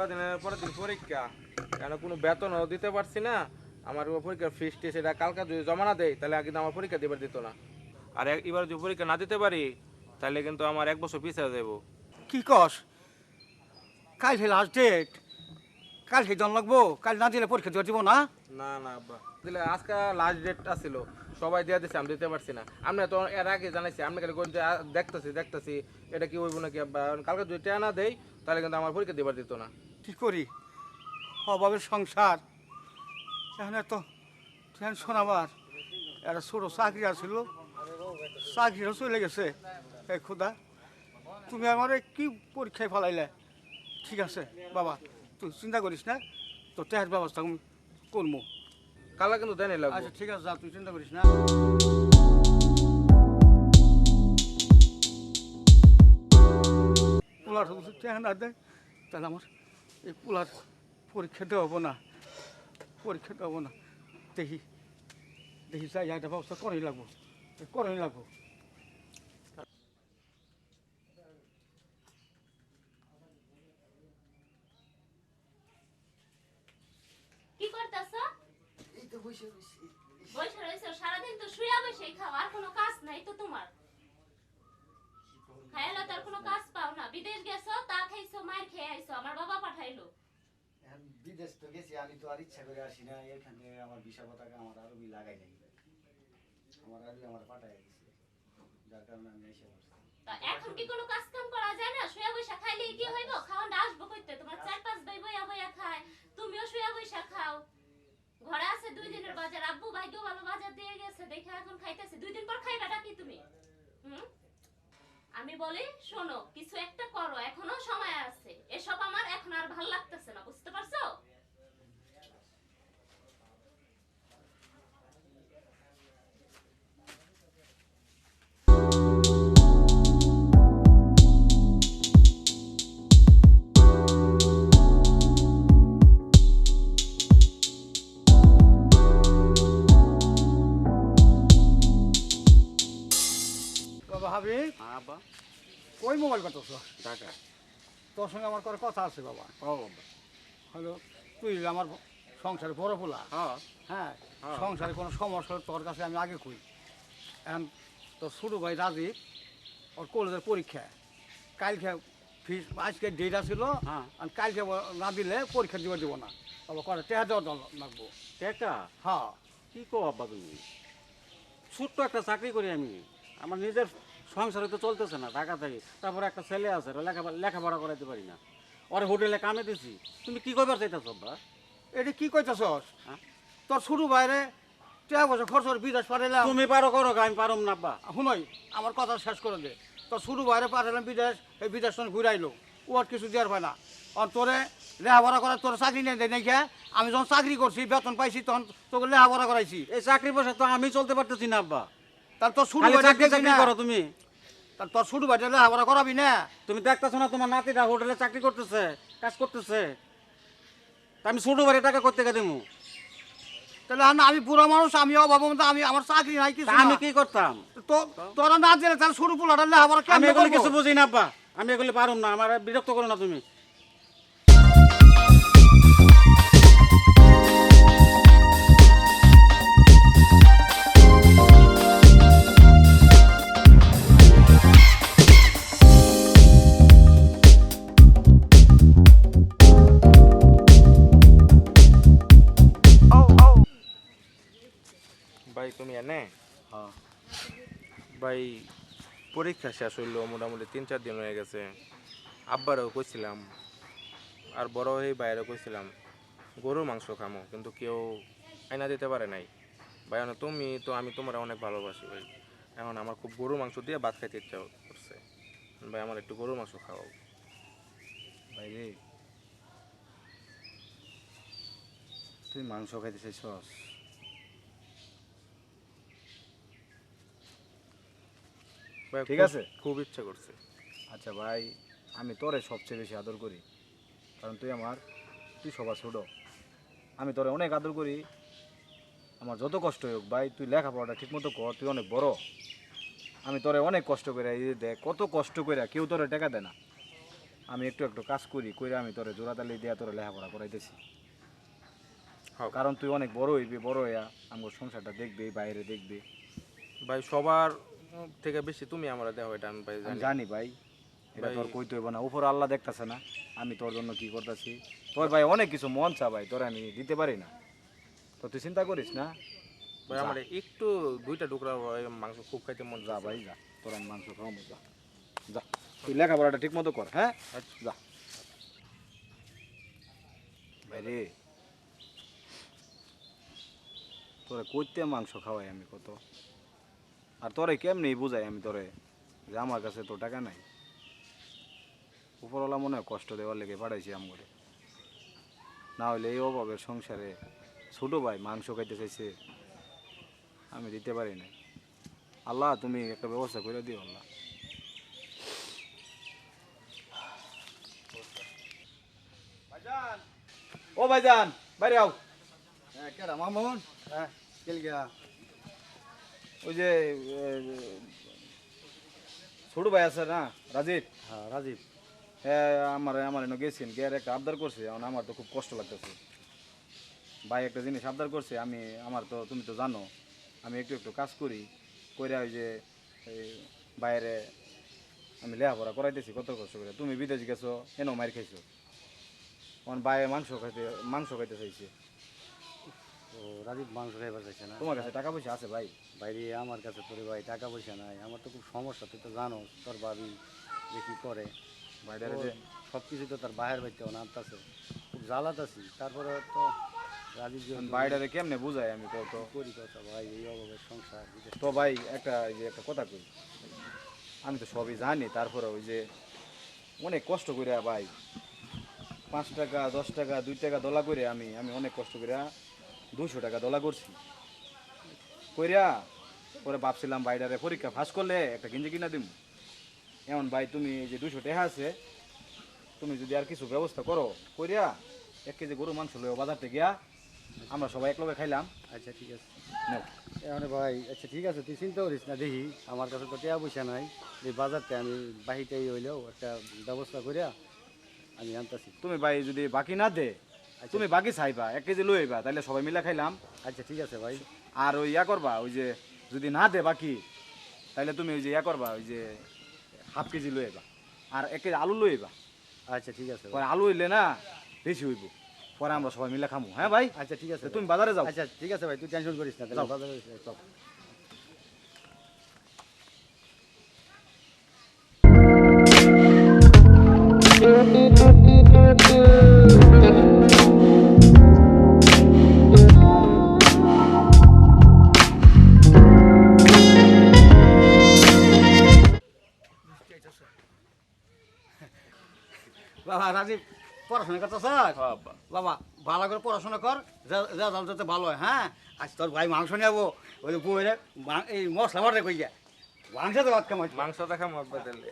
কালা দিনের পরের দিন পরীক্ষা। কেন কোনো বেতনও দিতে পারছি না। আমার পরীক্ষার ফিস টিস এটা কালকে যদি জমা না দেয় তাহলে কিন্তু আমার পরীক্ষা দিবার দিত না। আর এবার যদি পরীক্ষা না দিতে পারি তাহলে কিন্তু আমার এক বছর পিছিয়ে যাব কি কস? কাল হে লাস্ট ডেট কাল হে জন লাগবো? কাল না দিলে পরীক্ষা দিয়ে দিব না না না আব্বা। দিলে আজকে লাস্ট ডেটটা ছিল। সবাই দিয়ে দিচ্ছে আমি দিতে পারছি না। আমরা তো এর আগে জানাইছি আমি খালি দেখতেছি দেখতেছি এটা কি হইব নাকি আব্বা? কালকে যদি না দেয় তাহলে কিন্তু আমার পরীক্ষা দিবার দিত না। কি করি? অভাবের সংসার। এখানে তো টেনশন আমার। একটা ছোটো চাকরি আছিল। চাকরিও চলে গেছে। এই খুদা তুমি আমার কি পরীক্ষায় ফেলাইলে? ঠিক আছে বাবা তুই চিন্তা করিস না। তো টেহার ব্যবস্থা আমি করব কালা কিন্তু দেয় লাগবে। আচ্ছা ঠিক আছে যা তুই চিন্তা করিস না। পোলার যদি টেহা না দেয় তাহলে আমার এই পোলার পরীক্ষা দেওয়া হব না। পরীক্ষা দেওয়া হব না। দেখি দেখি যাই একটা ব্যবস্থা করাই লাগবো। করাই লাগবো। কি করতেছ? এই তো বসে রয়েছি বসে। রয়েছো? সারাদিন তো শুয়ে বসেই খাও আর কোনো কাজ নাই তো তোমার। খাইলো তার কোনো কাজ পাও না। বিদেশ গেছো তা খাইছো মার খেয়ে আইছো আমার বাবা পাঠাইলো এখন বিদেশ তো গেছি আমি তো আর ইচ্ছা করে আসি না এখানে আমার বিশা পতাকা আমার আরবি লাগাই নাই। আমার আরবি আমার পাঠায় গেছে যার কারণে আমি এসে পড়ছি। এখন কি কোনো কাজ কাম করা যায় না? শুয়ে বসে খাইলে কি হইব? খাওয়াটা আসব কইতে তোমার চার পাঁচ ভাই বইয়া বইয়া খায় তুমিও শুয়ে বসে খাও। ঘরে আছে দুই দিনের বাজার আব্বু ভাগ্য ভালো বাজার দিয়ে গেছে দেখে এখন খাইতেছে। দুই দিন পর খাইবাটা কি তুমি? হুম? আমি বলি শোনো কিছু একটা করো এখনও সময় আছে। এসব আমার এখন আর ভালো লাগতেছে না বুঝতে পারছ? বাবা হাবি হ্যাঁ আব্বা। কই মোবাইল কত ঢাকা। তোর সঙ্গে আমার করে কথা আছে বাবা। ও হলো তুই আমার সংসারে বড় পোলা। হ্যাঁ। সংসারে কোনো সমস্যা তোর কাছে আমি আগে কই। এখন তোর ছোটো ভাই রাজীব ওর কলেজের পরীক্ষা। কালকে ফিস আজকে ডেট আছিল। হ্যাঁ। আর কালকে না দিলে পরীক্ষা দিব দিব না। বাবা করে টেহা দেওয়া লাগবো। টাকা হ্যাঁ। কি কো আব্বা তুমি? ছোট্ট একটা চাকরি করি আমি। আমার নিজের সংসারে তো চলতেছে না ঢাকা থেকে। তারপরে একটা ছেলে আছে ওরা লেখা লেখাপড়া করাইতে পারি না। ওর হোটেলে কামে দিছি তুমি কি করবার চাইতেছ বা এটা কি কইতেছস? হ্যাঁ? তোর ছোটো বাইরে টেহা বছর খরচ বিদেশ পাঠাইলাম। তুমি পারো করো আমি পারুম না আব্বা। শুনই আমার কথা শেষ করে দে। তোর শুরু বাইরে পাঠালাম বিদেশ এই বিদেশ ঘুরাইলো ও আর কিছু দেওয়ার পায় না। আর তোরে লেখাপড়া করার তোর চাকরি নেই দেয় নাকি আমি যখন চাকরি করছি বেতন পাইছি তখন তোকে লেখাপড়া করাইছি। এই চাকরি পয়সা তো আমি চলতে পারতেছি না আব্বা। তার তোর শুরু করো তুমি। তার তোর শুরু বাইরে লেখাপড়া করাবি না। তুমি দেখতেছো না তোমার নাতিটা হোটেলে চাকরি করতেছে কাজ করতেছে। আমি ছোট বাড়ি টাকা করতে গেলে দেবো তাহলে আমি বুড়া মানুষ আমি অভাব আমি আমার চাকরি নাই কিছু আমি কি করতাম? তো তোরা না দিলে তাহলে শুরু পোলাটা লেখাপড়া আমি এগুলো কিছু বুঝি না আব্বা। আমি এগুলো পারুম না আমার বিরক্ত করো না তুমি। তুমি এনে? হ্যাঁ। ভাই পরীক্ষা শেষ হইল মোটামুটি তিন চার দিন হয়ে গেছে। আব্বারও কইছিলাম আর বড় হয়ে বাইরেও কইছিলাম গরুর মাংস খামো কিন্তু কেউ আইনা দিতে পারে নাই। ভাই তুমি তো আমি তোমার অনেক ভালোবাসি ভাই। এখন আমার খুব গরুর মাংস দিয়ে ভাত খাইতে ইচ্ছা করছে। ভাই আমার একটু গরুর মাংস খাওয়াও। ভাই রে তুই মাংস খাইতে চাইছস? ঠিক আছে। খুব ইচ্ছা করছে। আচ্ছা ভাই আমি তোরে সবচেয়ে বেশি আদর করি। কারণ তুই আমার তুই সবার ছোট আমি তোরে অনেক আদর করি। আমার যত কষ্ট হোক ভাই তুই লেখাপড়াটা ঠিক মতো কর তুই অনেক বড়। আমি তোরে অনেক কষ্ট করে এই যে দেখ কত কষ্ট করে কেউ তোরে টাকা দেয় না। আমি একটু একটু কাজ করি করে আমি তোরে জোড়াতালি দিয়া তোরে লেখাপড়া করাইতেছি। কারণ তুই অনেক বড় হইবি বড় হইয়া আমার সংসারটা দেখবি বাইরে দেখবি। ভাই সবার থেকে বেশি তুমি আমার দেওয়া এটা আমি ভাই জানি। ভাই এটা তোর কইতে হইব না। উপর আল্লাহ দেখতাছে না আমি তোর জন্য কি করতেছি? তোর ভাই অনেক কিছু মন চা ভাই তোর আমি দিতে পারি না। তো তুই চিন্তা করিস না। ভাই আমার একটু দুইটা টুকরা মাংস খুব খাইতে মন যা ভাই যা। তোর আমি মাংস খাওয়াবো যা। যা। তুই লেখাপড়াটা ঠিক মতো কর হ্যাঁ? যা। ভাই রে তোরে কইতে মাংস খাওয়াই আমি কত? আর তোরে কেমনি বুঝাই আমি তোরে যে আমার কাছে তো টাকা নাই। উপরওয়ালা মনে হয় কষ্ট দেওয়ার লেগে পাঠাইছি আম করে না হলে এই অভাবের সংসারে ছোটো ভাই মাংস খাইতে চাইছে আমি দিতে পারি না আল্লাহ তুমি একটা ব্যবস্থা করে দিও আল্লাহ। ও ভাইজান বাইরে আও। হ্যাঁ কেডা মামুন? হ্যাঁ। কেলগা? ওই যে ছোট ভাই আছে না রাজীব? হ্যাঁ রাজীব। হ্যাঁ আমার আমার এনে গেছেন গিয়ে একটা আবদার করছে এখন আমার তো খুব কষ্ট লাগতেছে। ভাই একটা জিনিস আবদার করছে আমি আমার তো তুমি তো জানো আমি একটু একটু কাজ করি করে ওই যে বাইরে আমি লেখাপড়া করাইতেছি কত কষ্ট করে। তুমি বিদেশ গেছো এনেও মার খাইছো। এখন বাইরে মাংস খাইতে মাংস খাইতে চাইছে। ও রাজীব মাংস খাইবার চাইছে না। তোমার কাছে টাকা পয়সা আছে ভাই? বাইরে আমার কাছে তোরে ভাই টাকা পয়সা নাই। আমার তো খুব সমস্যা তুই তো জানো তোর ভাবি যে কি করে। বাইরে ওর সব কিছু তো তার বাহের বাড়িতেও নামতাছে। খুব জ্বালাতাছি তারপরে তো রাজীব বাইরে কেমনে বুঝাই আমি কত করি কথা ভাই এই অভাবের সংসার তো ভাই একটা এই যে একটা কথা কই। আমি তো সবই জানি তারপরে ওই যে অনেক কষ্ট করে ভাই পাঁচ টাকা দশ টাকা দুই টাকা দলা করে আমি আমি অনেক কষ্ট করে দুশো টাকা দলা করছি। কইরা পরে ভাবছিলাম বাইরে পরীক্ষা ফাঁস করলে একটা গেঞ্জি কিনা দিব এমন ভাই তুমি এই যে দুশো টাকা আছে তুমি যদি আর কিছু ব্যবস্থা করো কইরা এক কেজি গরু মাংস লইও বাজারতে গিয়া আমরা সবাই একলগে খাইলাম। আচ্ছা ঠিক আছে। এখানে ভাই আচ্ছা ঠিক আছে তুই চিন্তা করিস না দেখি। আমার কাছে তো টাকা পয়সা নাই। এই বাজারতে আমি বাহিটাই হইলেও একটা ব্যবস্থা করিয়া আমি আনতাছি। তুমি ভাই যদি বাকি না দে তুমি বাকি চাইবা এক কেজি লই আইবা তাহলে সবাই মিলে খাইলাম। আচ্ছা ঠিক আছে ভাই। আর ওই ইয়া করবা ওই যে যদি না দে বাকি তাহলে তুমি ওই যে ইয়া করবা ওই যে হাফ কেজি লই আইবা আর এক কেজি আলু লই আইবা আচ্ছা ঠিক আছে পরে আলু হইলে না বেশি হইব। পরে আমরা সবাই মিলে খামু। হ্যাঁ ভাই? আচ্ছা ঠিক আছে তুমি বাজারে যাও। আচ্ছা ঠিক আছে ভাই তুই টেনশন করিস না বাজারে চল। বাবা ভালো করে পড়াশোনা কর রেজাল্ট যাতে ভালো হয় হ্যাঁ? আজ তোর ভাই মাংস নেব ওই বইরে এই মশলা বাটে কই গিয়া মাংস তো ভাত মাংস দেখা মত বদলে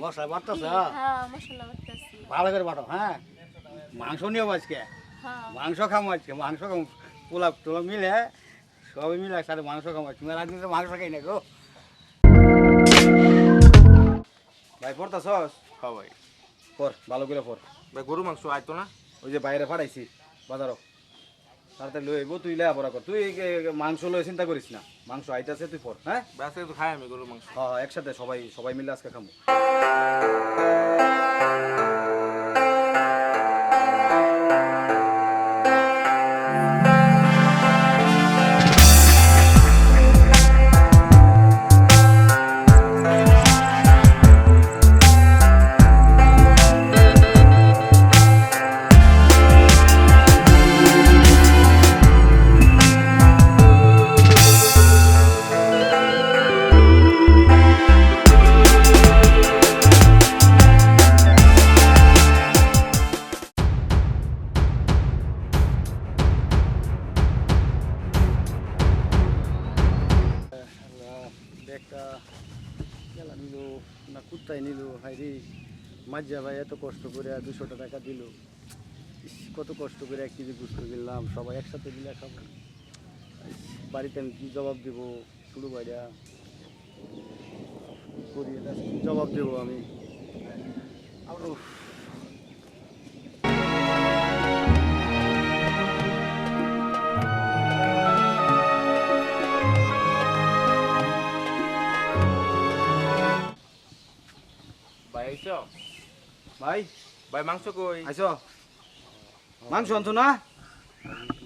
মশলা বাটতেছ হ্যাঁ? মশলা বাটতেছি ভালো করে বাটো হ্যাঁ? মাংস নিও আজকে। হ্যাঁ। মাংস খামো আজকে মাংস খামো। পোলাপ টোলাপ মিলে সবাই মিলে একসাথে মাংস তুমি রাত দিন মাংস খাই না গো ভাই পড়তাছস? হ্যাঁ ভাই। পর ভালো করে পর ভাই গরু মাংস আইতো না? ওই যে বাইরে পাঠাইছি বাজারও। তাড়াতাড়ি লই আইবো তুই লেখাপড়া কর। তুই মাংস লই চিন্তা করিস না। মাংস আইতাছে তুই পর হ্যাঁ? আজকে তো খাই আমি গরু মাংস। হ্যাঁ হ্যাঁ, একসাথে সবাই সবাই মিলে আজকে খামো। মাঝা ভাই এত কষ্ট করে দুশো টাকা দিল কত কষ্ট করে এক কেজি গুস্ত কিনলাম, সবাই একসাথে মিলে খাব বাড়িতে আমি কী জবাব দেব শুরু বাইরা করি জবাব দেব আমি উফ। ভাই ভাই মাংস কই? আইছো মাংস আনছো না?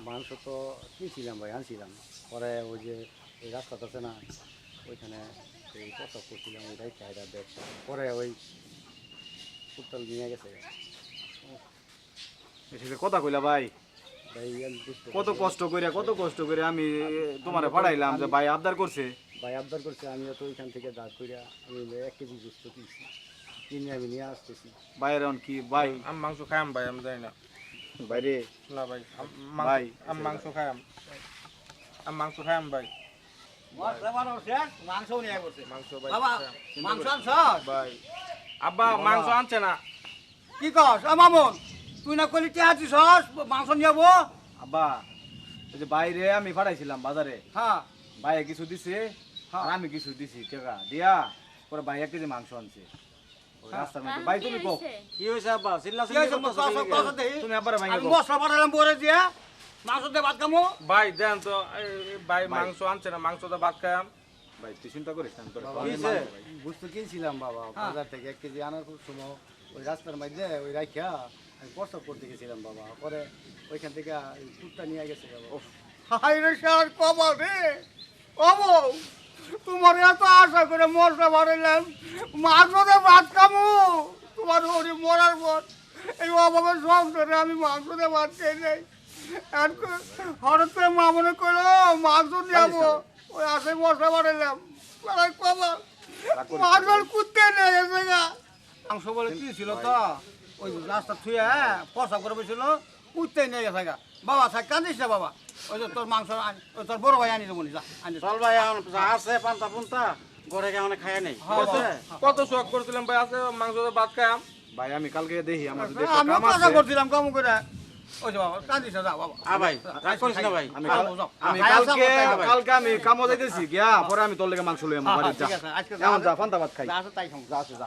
মাংস তো কিনছিলাম ভাই আনছিলাম। পরে ওই যে ওই রাস্তাটা আছে না ওইখানে এই প্রস্তাব করছিলাম ওইটাই চাহিদা দেখ। পরে ওই উত্তল নিয়ে গেছে। কথা কইলা ভাই ভাই কত কষ্ট করে কত কষ্ট করে আমি তোমারে পাঠাইলাম যে ভাই আবদার করছে। ভাই আবদার করছে আমিও তো ওইখান থেকে দাঁড় করিয়া আমি এক কেজি গুস্ত কিনছি। নিয়ে আসতেছি এখন কি ভাই আমি মাংস খাইম ভাই আমি জানি না বাইরে না ভাই ভাই। আমি মাংস খাইম আমি মাংস খাইম ভাই মাংস ভাই মাংস আনছ ভাই আব্বা মাংস আনছে না কি কস মামুন তুই না কইলি টিয়া দিছস মাংস নিয়ে আব্বা এই বাইরে আমি পাঠাইছিলাম বাজারে হ্যাঁ ভাইয়ে কিছু দিছে আর আমি কিছু দিছি টাকা দিয়া পরে ভাই এক কেজি মাংস আনছে রাস্তার মধ্যে ভাই তুমি কো কি হয়েছে আব্বা চিল্লা চিল্লি কস কস তুমি আবার ভাই আমি মশলা পাঠালাম পরে দিয়ে মাংস দিয়ে ভাত খামো। ভাই দেন তো ভাই মাংস আনছে না মাংস তো ভাত খাইম ভাই তুই চিন্তা করিস না তোরে বুঝতে কিনছিলাম বাবা বাজার থেকে এক কেজি আনার খুব সময়। ওই রাস্তার মধ্যে ওই রাখিয়া আমি প্রস্তাব করতে গেছিলাম বাবা। পরে ওইখান থেকে এই নিয়ে গেছে বাবা। হাই রে স্যার কবা রে। কবো তোমার এত আশা করে মশলা বানাইলাম মাংস দিয়ে ভাত খামো তোমার ওরে মরার পর এই অভাবের সংসারে আমি মাংস দিয়ে ভাত খেয়ে নেই হঠাৎ করে মা মনে করল মাংস নিয়ে ওই আশে মশলা বানাইলাম কবা মাংস কুত্তে নিয়ে গেছে গা মাংস বলে কি ছিল তো? ওই রাস্তা থুয়ে প্রসাব করে বসছিল কুত্তে নিয়ে গেছে গা বাবা থাক কান্দিস না বাবা। ওই যে তোর মাংস ওই তোর বড় ভাই আনি দেবো যা আনি চল ভাই আছে পান্তা পুন্তা ঘরে কেমন খায় নেই হ্যাঁ, হ্যাঁ। কত শখ করছিলাম ভাই আছে মাংস তো ভাত খাইম ভাই আমি কালকে দেখি আমার যদি কাম কথা করছিলাম কম করে। ওই যে বাবা কান্দিস না যা বাবা। আ ভাই রাগ করিস না ভাই। আমি। আমি আমি আমি তোর লেগে মাংস লই আমার হ্যাঁ, যা। ঠিক আছে, আজকে যা। এমন যা ফান্তা ভাত খাই। যা তাই যা।